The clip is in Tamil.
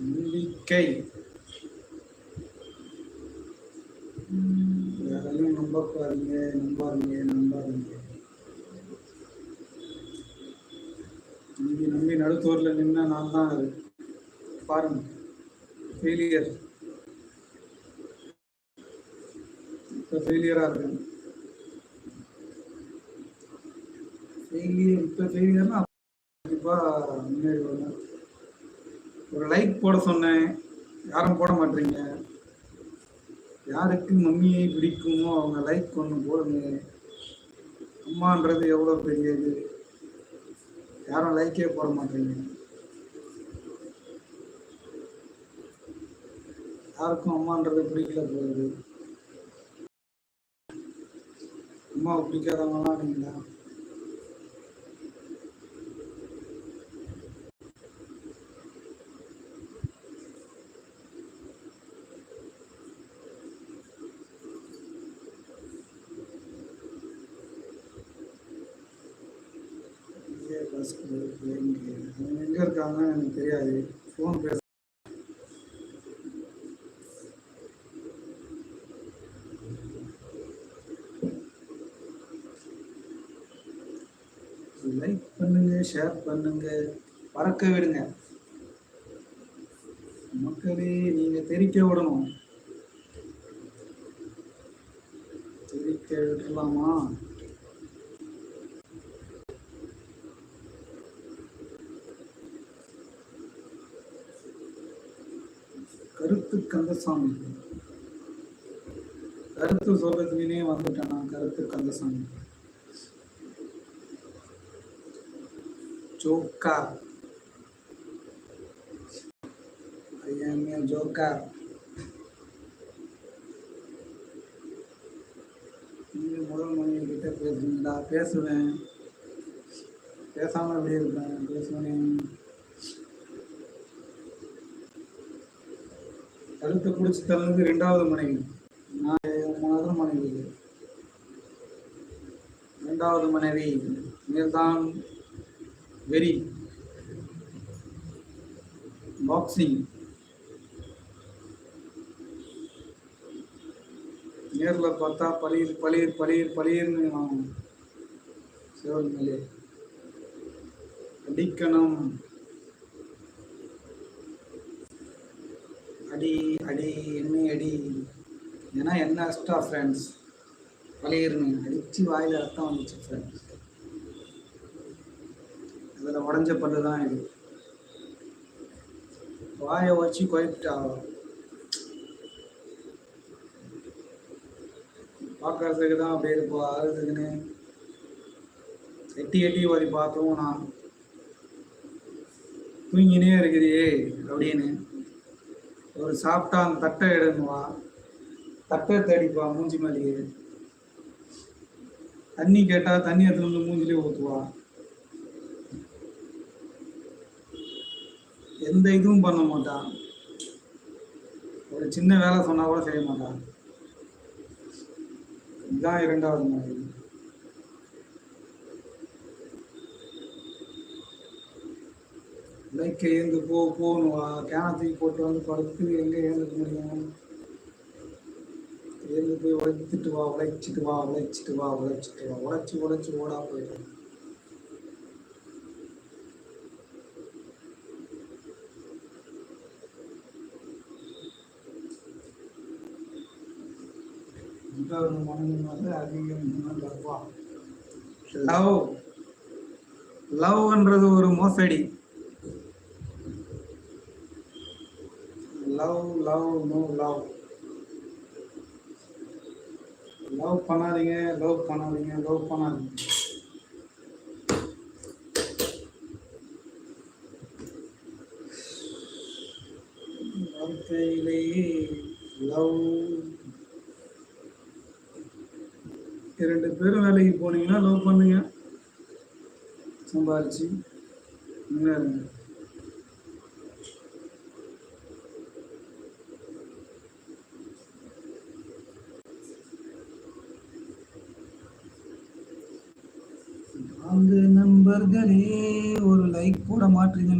நம்பிக்கை யாரையும் பாருங்க நம்பாதீங்க நம்பாதீங்க. நம்பி நம்பி நடுத்தோரில் நின்னா நான் தான் அது. பாருங்க. ஃபெயிலியர் இப்போ ஃபெயிலியராக இருக்கு. ஃபெயிலியர் இப்போ ஃபெயிலியர்னா கண்டிப்பாக முன்னேறி வரணும். ஒரு லைக் போட சொன்னேன். யாரும் போட மாட்டீங்க. யாருக்கு மம்மியை பிடிக்குமோ அவங்க லைக் ஒன்று போடுங்க. அம்மான்றது எவ்வளோ பெரிய இது யாரும் லைக்கே போட மாட்டீங்க. யாருக்கும் அம்மான்றது பிடிக்கல போகுது. அம்மாவை பிடிக்காதவங்களாம் நீங்களா எங்க அவங்க எங்கே இருக்காங்கன்னு எனக்கு தெரியாது. ஃபோன் பேச லைக் பண்ணுங்க ஷேர் பண்ணுங்க. பறக்க விடுங்க. மக்களே நீங்க தெரிக்க விடணும். தெரிக்க விடலாமா? கருத்து கந்தசாமி. கருத்து சொல்றதுக்குனே வந்துட்டேன் நான் கருத்து கந்தசாமி. ஜோக்கார். ஐயா ஜோக்கர். நீங்க முதல் மனைவி கிட்டே பேசுறீங்களா? பேசுவேன். பேசாமல் எப்படி இருப்பேன் பேசுவேன். கழுத்தை பிடிச்சி தள்ளது ரெண்டாவது மனைவி. நான் முதல் மனைவி. ரெண்டாவது மனைவி நீர்தான் வெறி. பாக்ஸிங் நேரில் பார்த்தா பளிர் பளிர் பளிர் பளிர்னு நான் சிவன் மேலே. அடிக்கணும். அடி அடி என்ன அடி. ஏன்னா என்ன அஸ்டா ஃப்ரெண்ட்ஸ் பழையர்னு அடித்து வாயில் ரத்தம் வந்துச்சு ஃப்ரெண்ட்ஸ் அதில் உடஞ்ச பல்லு தான் இது. வாயை வச்சு குழப்பிட்டா. பார்க்கறதுக்கு தான் அப்படியே இருப்போம் அழுதுக்குன்னு. எட்டி எட்டி வரி பார்த்தோம் நான். தூங்கினே இருக்குதே அப்படின்னு. ஒரு சாப்பிட்டா அந்த தட்டை எடுன்னுவா தட்டை தேடிப்பா மூஞ்சி மேலேயே. தண்ணி கேட்டால் தண்ணி எடுத்துட்டு வந்து மூஞ்சிலே ஊற்றுவா எந்த இதுவும் பண்ண மாட்டான். ஒரு சின்ன வேலை சொன்னால் கூட செய்ய மாட்டான். இதுதான் இரண்டாவது மாதிரி லைக்கை ஏந்து போ போகணுவா கேனத்துக்கு போட்டு வந்து படுத்து எங்கே ஏந்துக்க முடியும்? ஏந்து போய் உழைச்சிட்டு வா உழைச்சிட்டு வா உழைச்சிட்டு வா உழைச்சிட்டு வா. உழைச்சி உழைச்சி ஓடா போயிடும் லவ். லவ்ன்றது ஒரு மோசடி. Love no love. லவ் பண்ணாதீங்க லவ் பண்ணாதீங்க லவ் பண்ணாதீங்க. வாழ்க்கையிலேயே லவ். இரண்டு பேரும் வேலைக்கு போனீங்கன்னா லவ் பண்ணுங்க. சம்பாரிச்சு முன்னேறுங்க. அங்கு நண்பர்களே ஒரு லைக் போட மாட்டீங்க